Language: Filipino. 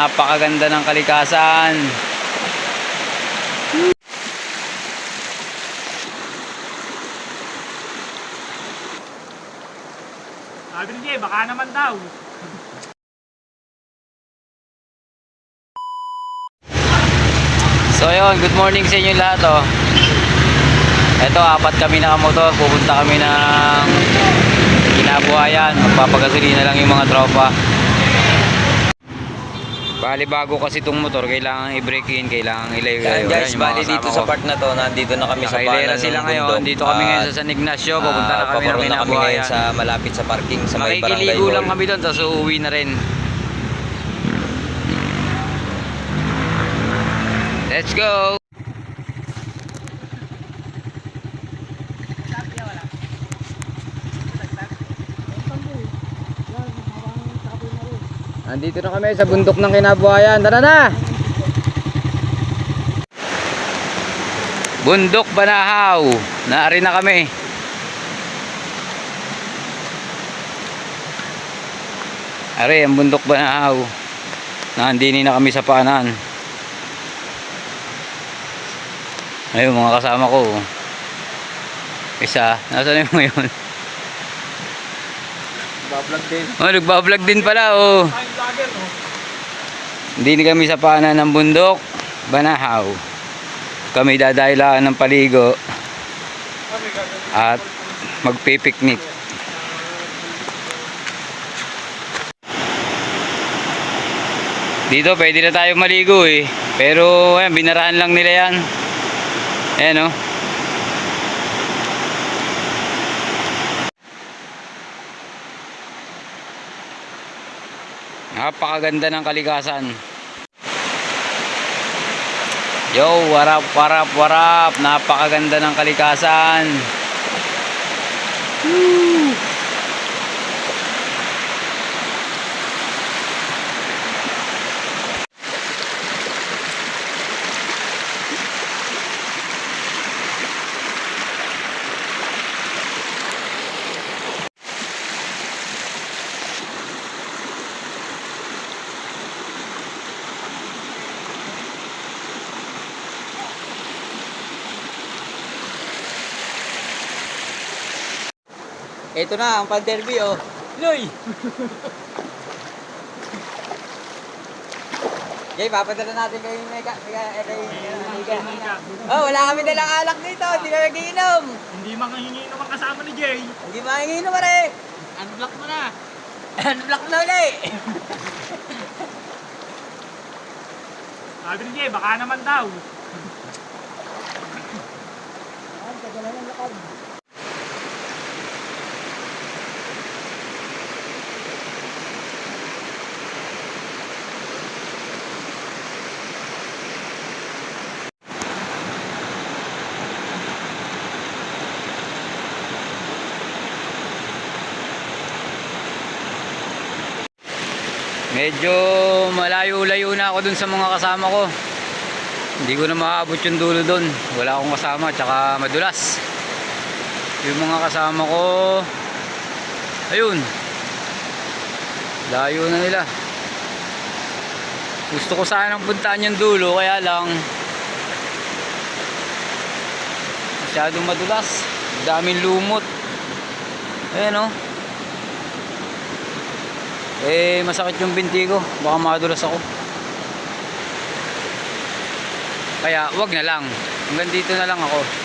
napakaganda ng kalikasan. Sabi ni Jay, baka naman daw. So yun, good morning sa inyo lahat oh. Ito, apat kami nakamotor. Pupunta kami ng kinabuhayan. Magpapagasolina lang yung mga tropa. Bali bago kasi itong motor, kailangan i-break in, kailangan ilayo. Yan guys, bali dito sa part na to, nandito na kami sa Nakailera banan sila ng ngayon. bundok. Dito kami ngayon sa San Ignacio. Pupunta na ah, kami ng papunta na kami ngayon sa malapit sa parking sa may barangay Makikiligo lang kami doon, tapos uuwi na rin. Let's go! Nandito na kami sa bundok ng kinabuhayan. Tara na! Bundok Banahaw. Naari na kami. Are, ang bundok Banahaw. Nandini na kami sa paanan. Ayun, mga kasama ko. Isa, nasa na yung ngayon? Bablog din. Oh, nagbablog din pala, oh. Hindi na kami sa paanan ng bundok, Banahaw. Kami dadailaan ng paligo at magpipiknik. Dito pwede na tayo maligo eh. Pero ayan, binaraan lang nila yan. Ayan oh. Napakaganda ng kalikasan. Yo, warap, warap, warap. Napakaganda ng kalikasan. Woo! Ito na, ang pan-derby oh. Loy! Jay, papadala natin kay Mega, kay, eh, kay, Mika. Mega. Oh, wala kami dalang alak dito, hindi kami nagiinom. Hindi manghihingi naman kasama ni Jay. Hindi makinginom pare. Unblock mo na. Unblock na ulit. Sabi ni Jay, baka naman daw. Medyo malayo-layo na ako dun sa mga kasama ko. Hindi ko na maabot yung dulo dun. Wala akong kasama, tsaka madulas. Yung mga kasama ko, ayun. Layo na nila. Gusto ko sanang puntaan yung dulo, kaya lang masyadong madulas. Daming lumot. Ayan oh. Eh, masakit yung binti ko. Baka madulas ako. Kaya, wag na lang. Hanggang dito na lang ako.